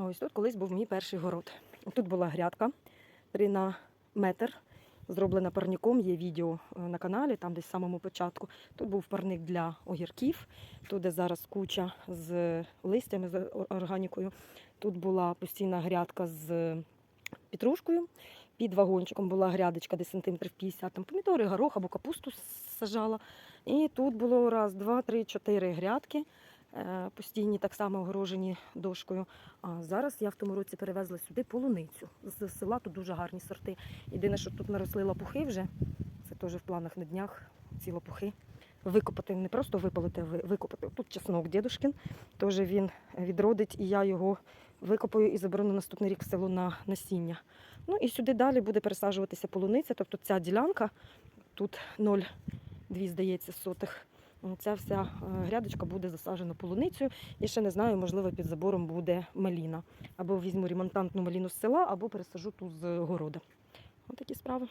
А ось тут колись був мій перший город. Тут була грядка 3 на метр, зроблена парником. Є відео е, на каналі, там десь в самому початку. Тут був парник для огірків, тут де зараз куча з листями, з органікою. Тут була постійна грядка з петрушкою. Під вагончиком була грядочка десь сантиметрів 50, там помідори, горох або капусту сажала. І тут було раз, два, три, чотири грядки, постійні так само огорожені дошкою. А зараз я в тому році перевезла сюди полуницю. З села тут дуже гарні сорти. Єдине, що тут наросли лопухи вже. Це теж в планах на днях ці лопухи. Викопати, не просто випалити, а викопати. Тут чеснок дідушкин, теж він відродить, і я його викопаю і заберу на наступний рік в село на насіння. Ну і сюди далі буде пересаджуватися полуниця, тобто ця ділянка, тут 0,2, здається, сотих. Ця вся е, грядочка буде засаджена полуницею. І ще не знаю, можливо, під забором буде маліна. Або візьму ремонтантну маліну з села, або пересажу ту з города. Ось такі справи.